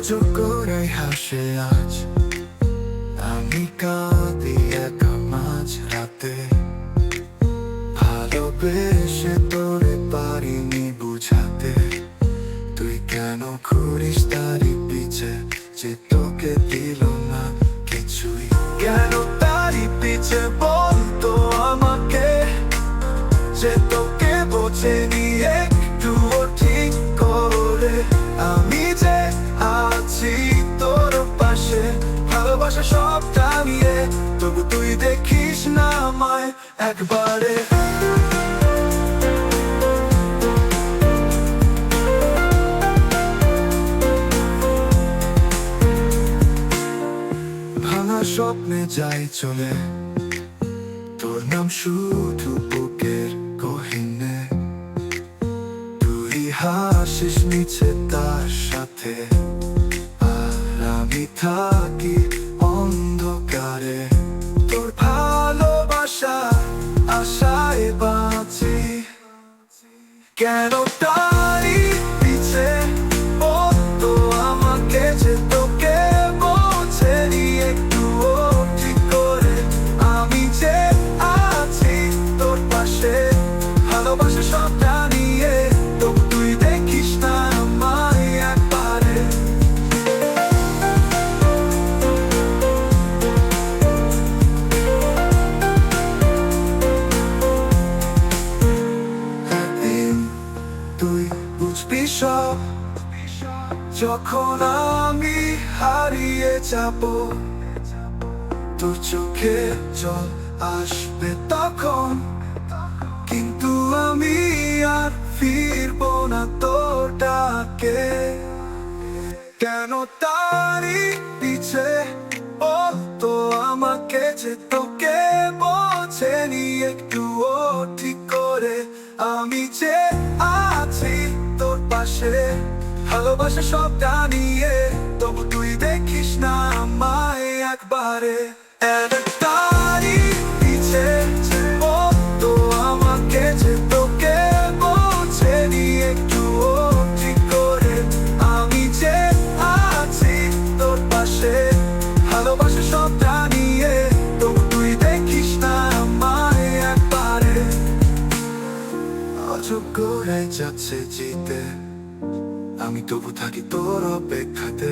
ইতিহাসে আজ। আমি কাঁদি একা মাঝ রাতে ভালোবেসে তোরে পারিনি বুঝাতে। তুই কেন ঘুরিস তারি পিছে যে তোকে দিল না কিছুই? কেন তারি পিছে বলতো আমাকে যে তোকে বোঝে সবটা নিয়ে তবু তুই দেখিস না আমায় একবারে। ভাঙা স্বপ্নে যাই চলে, তোর নাম শুধু বুকের গহিনে। তুই হাসিস নিচে তার সাথে, আর আমি থাকি কেন তারি পিছে? বলতো আমাকে যে তোকে বোঝেনি একটু ঠিক করে। আমি যে আছি তোর পাশে, ভালোবাসা সবটা যখন আমি হারিয়ে যাব তোর চোখে জল আসবে তখন। কিন্তু আমি আর ফিরব না তোর ডাকে কেন তারি পিছে? ও তো আমাকে যে তোকে বোঝেনি একটুও ঠিক করে। আমি যে আছি তোর পাশে। ভালোবাসা সব নিয়ে, তবু তুই দেখিস না আমায় একবারে। তারি পিছে তো আমাকে যে তোকে বোঝেনি একটুও ঠিক করে। আমি যে আছি তোর পাশে, ভালোবাসা সবটা নিয়ে, তবু তুই দেখিস না আমায় একবারে। অযোগ্য হয়ে যাচ্ছে জিতে। আমি তবু থাকি তোর অপেক্ষাতে।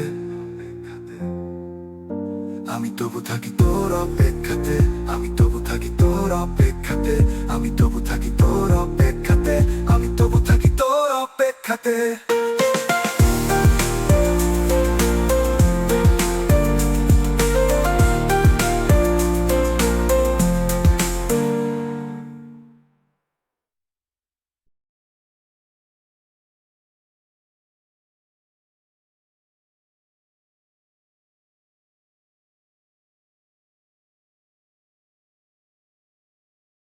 আমি তবু থাকি তোর অপেক্ষাতে। আমি তবু থাকি তোর অপেক্ষাতে। আমি তবু থাকি তোর অপেক্ষাতে। আমি তবু থাকি তোর অপেক্ষাতে।